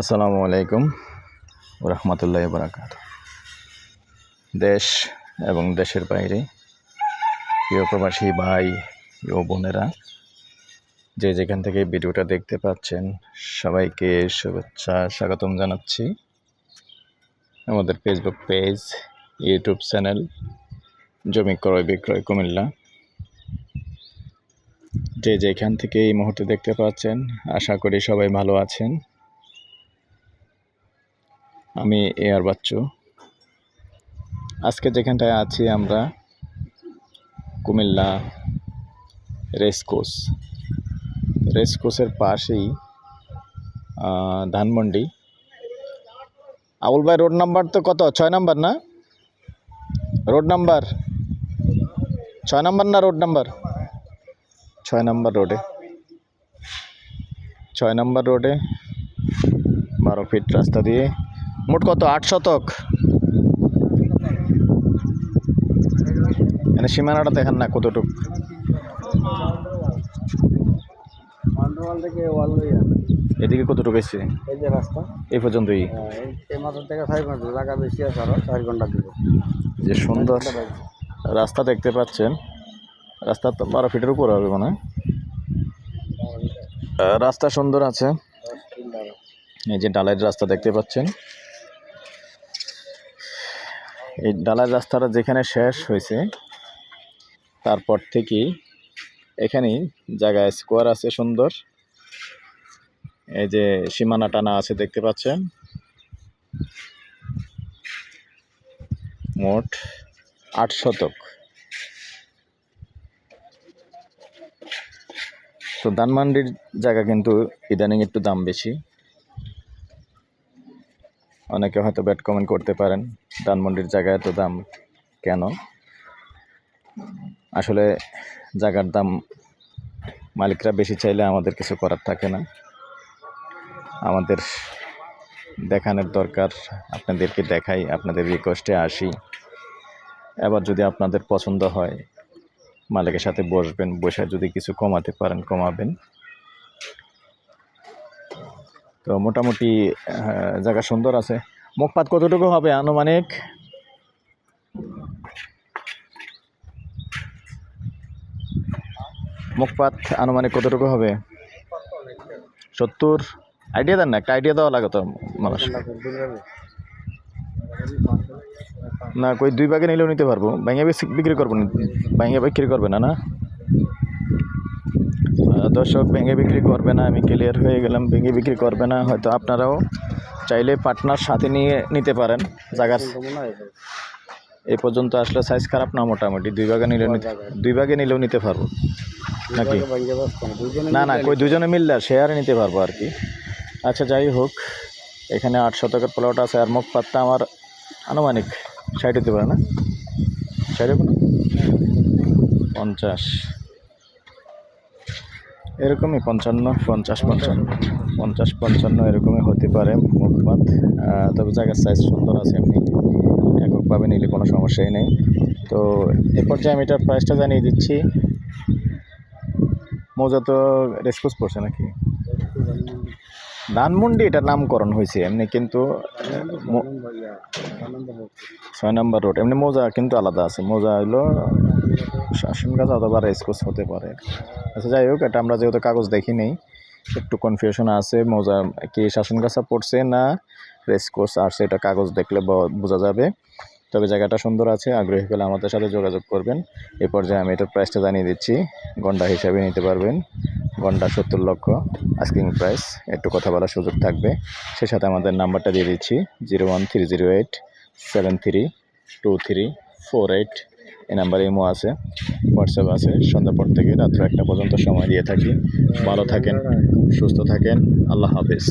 আসসালামু আলাইকুম রহমতুল্লাহ বারাকাত দেশ এবং দেশের বাইরে প্রিয় প্রবাসী ভাই ও বোনেরা, যে যেখান থেকে ভিডিওটা দেখতে পাচ্ছেন, সবাইকে শুভেচ্ছা, স্বাগতম জানাচ্ছি। আমাদের ফেসবুক পেজ ইউটিউব চ্যানেল জমি ক্রয় বিক্রয় কুমিল্লা। যে যেখান থেকে এই মুহূর্তে দেখতে পাচ্ছেন, আশা করি সবাই ভালো আছেন। আমি এয়ার বাচ্চু। আজকে যেখানটায় আছি আমরা, কুমিল্লা রেসকোর্স রেসকোর্সের পাশেই ধানমন্ডি। আবুল ভাই, রোড নাম্বার তো কত? ছয় নাম্বার না? Road number? ছয় নাম্বার না রোড নাম্বার? ছয় নাম্বার রোডে। ছয় নাম্বার রোডে, বারো ফিট রাস্তা দিয়ে মোট কত? আট শতক? মানে সীমানাটা দেখেন না কতটুক? এদিকে কতটুকু এসছে এই যে রাস্তা। এই পর্যন্তই। হ্যাঁ, এই- মাথার থেকে ঘণ্টা বেশি আছে আরও চার ঘণ্টা দিব যে সুন্দর রাস্তা দেখতে পাচ্ছেন রাস্তা তো বারো ফিটের উপর হবে মনে হয়। রাস্তা সুন্দর আছে। এই যে ডালের রাস্তা দেখতে পাচ্ছেন। এই ডালার রাস্তাটা যেখানে শেষ হয়েছে, তারপর থেকেই এখানেই জায়গায় স্কোয়ার আছে সুন্দর। এই যে সীমানা টানা আছে দেখতে পাচ্ছেন। মোট আট শতক। তো ধানমান্ডির জায়গা কিন্তু ইদানিং একটু দাম বেশি। অনেকে হয়তো ব্যাট কমেন্ট করতে পারেন, ধানমন্ডির জায়গায় এত দাম কেন? আসলে জায়গার দাম মালিকরা বেশি চাইলে আমাদের কিছু করার থাকে না। আমাদের দেখানোর দরকার, আপনাদেরকে দেখাই, আপনাদের রিকোয়েস্টে আসি। এবার যদি আপনাদের পছন্দ হয়, মালিকের সাথে বসবেন, বসে যদি কিছু কমাতে পারেন, কমাবেন। তো মোটামুটি জায়গা সুন্দর আছে। মুখপাত কতটুকু হবে আনুমানিক? মুখপাত আনুমানিক কতটুকু হবে? সত্তর? আইডিয়া দেন না, একটা আইডিয়া দেওয়া লাগে তো মানুষ। না, কই দুই ভাগে নিলেও নিতে পারব। ভেঙে বিক্রি করব না বিক্রি করবে না না? দর্শক ভেঙে বিক্রি করবে না আমি ক্লিয়ার হয়ে গেলাম ভেঙে বিক্রি করবে না। হয়তো আপনারাও চাইলে পার্টনার সাথে নিয়ে নিতে পারেন জায়গার এই পর্যন্ত আসলে সাইজ খারাপ না মোটামুটি। দুই ভাগে নিলেও নিতে দুই ভাগে। নিলেও নিতে পারব। নাকি? না না কই দুজনে মিললে শেয়ারে নিতে পারব আর কি। আচ্ছা যাই হোক এখানে আট শতকের প্লট আছে আর মুখ পাত্তা আমার আনুমানিক ষাট হতে পারে না? ষাট না? পঞ্চাশ। এরকমই পঞ্চান্ন, পঞ্চাশ পঞ্চান্ন। পঞ্চাশ, পঞ্চান্ন এরকমই হতে পারে মুখপাত। তবে জায়গার সাইজ সুন্দর আছে এমনি। এককভাবে নিলে কোনো সমস্যাই নেই। তো এ যে আমি এটার প্রাইসটা জানিয়ে দিচ্ছি। মৌজা তো রেসপন্স পড়ছে নাকি? ধানমন্ডি এটার নামকরণ হয়েছে, এমনি কিন্তু ছয় নম্বর রোড, এমনি মোজা কিন্তু আলাদা আছে। মোজা হলো শাসন গাছ অথবা রেসকোর্স হতে পারে। আচ্ছা যাই হোক, এটা আমরা যেহেতু কাগজ দেখি নেই, একটু কনফিউশন আছে, মোজা কি শাসন গাছা পড়ছে না রেসকোর্স আসছে, এটা কাগজ দেখলে বোঝা যাবে। তবে জায়গাটা সুন্দর আছে, আগ্রহী হলে আমাদের সাথে যোগাযোগ করবেন। এই পর্যায়ে আমি এটার প্রাইসটা জানিয়ে দিচ্ছি, গন্ডা হিসাবে নিতে পারবেন। গন্ডা সত্তর লক্ষ আস্কিং প্রাইস একটু কথা বলার সুযোগ থাকবে। সে সাথে আমাদের নাম্বারটা দিয়ে দিচ্ছি, zero one three zero eight seven three two three four eight. এই নাম্বারে ইমো আছে, হোয়াটসঅ্যাপ আছে। সন্ধ্যা পর থেকে রাত্র একটা পর্যন্ত সময় দিয়ে থাকি। ভালো থাকেন, সুস্থ থাকেন, আল্লাহ হাফিজ।